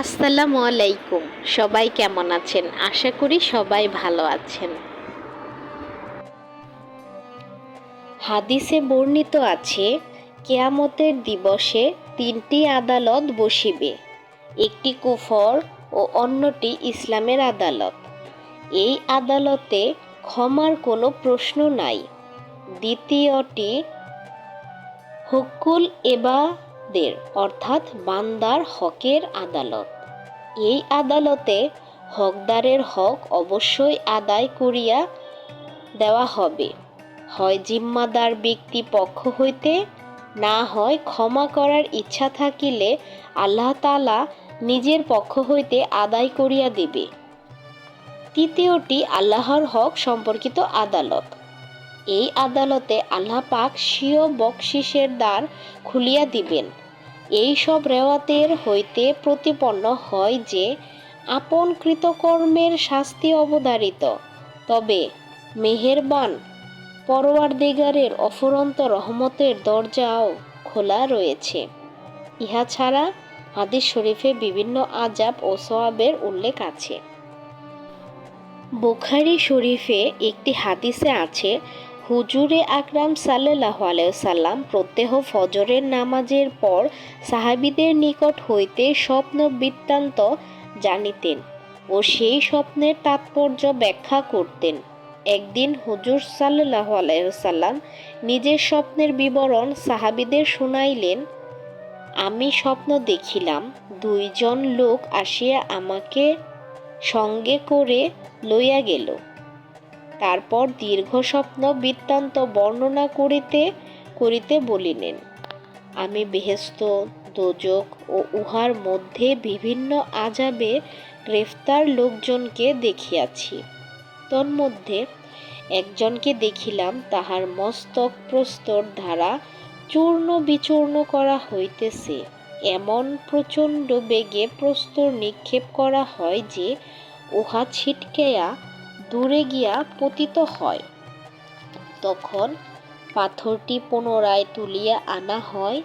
আসসালামু আলাইকুম। সবাই কেমন আছেন? আশা করি সবাই ভালো আছেন। হাদিসে বর্ণিত আছে, কেয়ামতের দিবসে তিনটি আদালত বসিবে, একটি কুফর ও অন্যটি ইসলামের আদালত। এই আদালতে ক্ষমার কোনো প্রশ্ন নাই। দ্বিতীয়টি, হুকুল এবাদের অর্থাৎ বান্দার হকের আদালত। এই আদালতে হকদারের হক অবশ্যই আদায় করিয়া দেওয়া হবে। হয় জিম্মাদার ব্যক্তি পক্ষ হইতে, না হয় ক্ষমা করার ইচ্ছা থাকিলে আল্লাহ তালা নিজের পক্ষ হইতে আদায় করিয়া দিবে। তৃতীয়টি, আল্লাহর হক সম্পর্কিত আদালত। এই আদালতে আল্লাহ পাক স্বীয় বকশিসের দ্বার খুলিয়া দিবেন। এই সব রেওয়াতের হইতে প্রতিপন্ন হয় যে, আপন কৃতকর্মের শাস্তি অবধারিত। তবে মেহেরবান পরওয়ারদিগারের অফুরন্ত রহমতের দরজাও খোলা রয়েছে। ইহা ছাড়া হাদিস শরীফে বিভিন্ন আজাব ও সোয়াবের উল্লেখ আছে। বুখারি শরীফে একটি হাদিসে আছে হুজুরে আকরাম সাল্লাহ আলাইসাল্লাম প্রত্যহ ফজরের নামাজের পর সাহাবিদের নিকট হইতে স্বপ্ন বৃত্তান্ত জানিতেন ও সেই স্বপ্নের তাৎপর্য ব্যাখ্যা করতেন। একদিন হুজুর সাল্লাহ আলাইসাল্লাম নিজের স্বপ্নের বিবরণ সাহাবিদের শুনাইলেন, আমি স্বপ্ন দেখিলাম, দুইজন লোক আসিয়া আমাকে সঙ্গে করে লইয়া গেল। তারপর দীর্ঘ স্বপ্ন বৃত্তান্ত বর্ণনা করিতে করিতে বলিলেন, আমি বেহেস্ত, দোজক ও উহার মধ্যে বিভিন্ন আজাবে গ্রেফতার লোকজনকে দেখিয়াছি। তন্মধ্যে, একজনকে দেখিলাম তাহার মস্তক প্রস্তর দ্বারা চূর্ণ বিচূর্ণ করা হইতেছে। এমন প্রচণ্ড বেগে প্রস্তর নিক্ষেপ করা হয় যে উহা ছিটকেয়া দূরে গিয়া পতিত হয়। তখন পাথরটি পুনরায় তুলিয়া আনা হয়।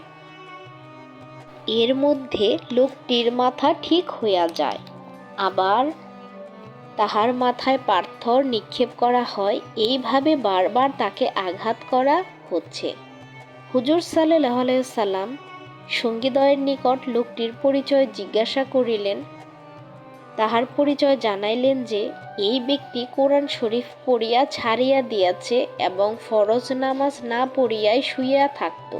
এর মধ্যে লোকটির মাথা ঠিক হইয়া যায়। আবার তাহার মাথায় পাথর নিক্ষেপ করা হয়। এইভাবে বারবার তাকে আঘাত করা হচ্ছে। হুজুর সাল্লাহ সাল্লাম সঙ্গীদয়ের নিকট লোকটির পরিচয় জিজ্ঞাসা করিলেন তাহার পরিচয় জানাইলেন যে, এই ব্যক্তি কোরআন শরীফ পড়িয়া ছাড়িয়া দিয়াছে এবং ফরজ নামাজ না পড়িয়াই শুইয়া থাকত।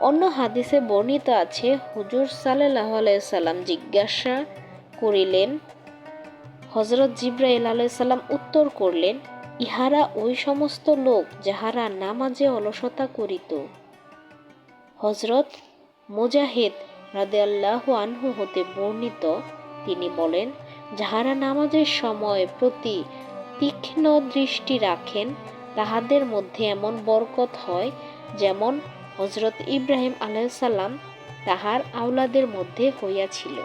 অন্য হাদিসে বর্ণিত আছে, হুজুর সাল্লাহ সাল্লাম জিজ্ঞাসা করিলেন হজরত জিব্রাইল আলাইসাল্লাম উত্তর করলেন, ইহারা ওই সমস্ত লোক যাহারা নামাজে অলসতা করিত। হজরত মুজাহিদ রাদেয়াল্লাহ আনহু হতে বর্ণিত তিনি বলেন, যাহারা নামাজের সময় প্রতি তীক্ষ্ণ দৃষ্টি রাখেন, তাহাদের মধ্যে এমন বরকত হয়, যেমন হজরত ইব্রাহিম আলাইসাল্লাম তাহার আওলাদের মধ্যে হইয়াছিল।